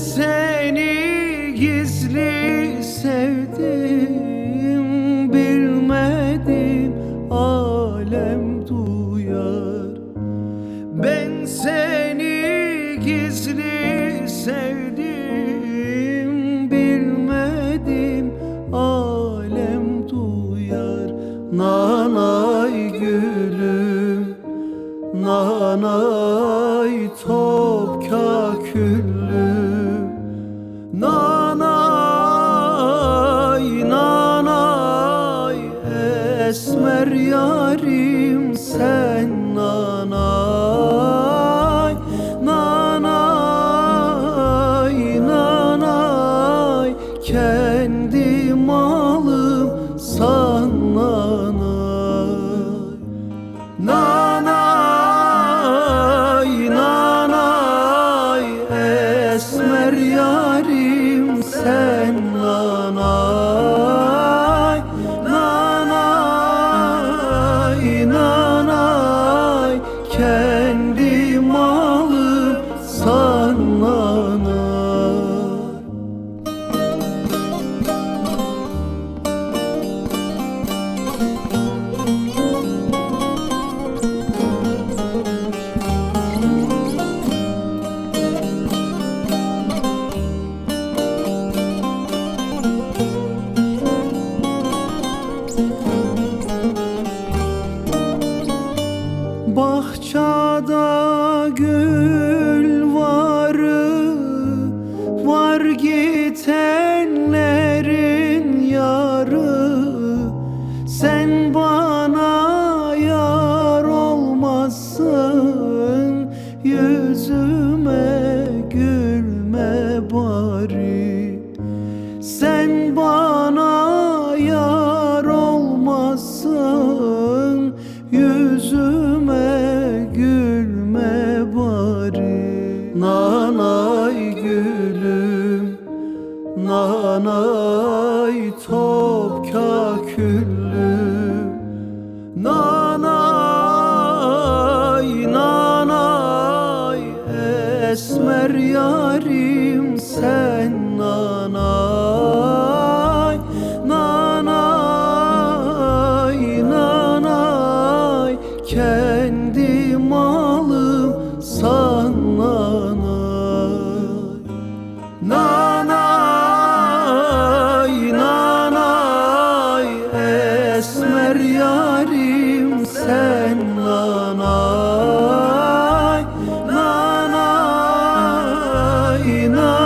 seni gizli sevdim Bilmedim alem duyar. Ben seni gizli sevdim Bilmedim alem duyar. Nanay gülüm Nanay topka küllüm yarim sen Sen bana yar olmazsın. Yüzüme gülme bari. Sen bana yar olmazsın. Yüzüme Nanay topka küllü Nanay nanay Esmer yarim sen nanay. Nanay nanay Kendi malım sana Україна.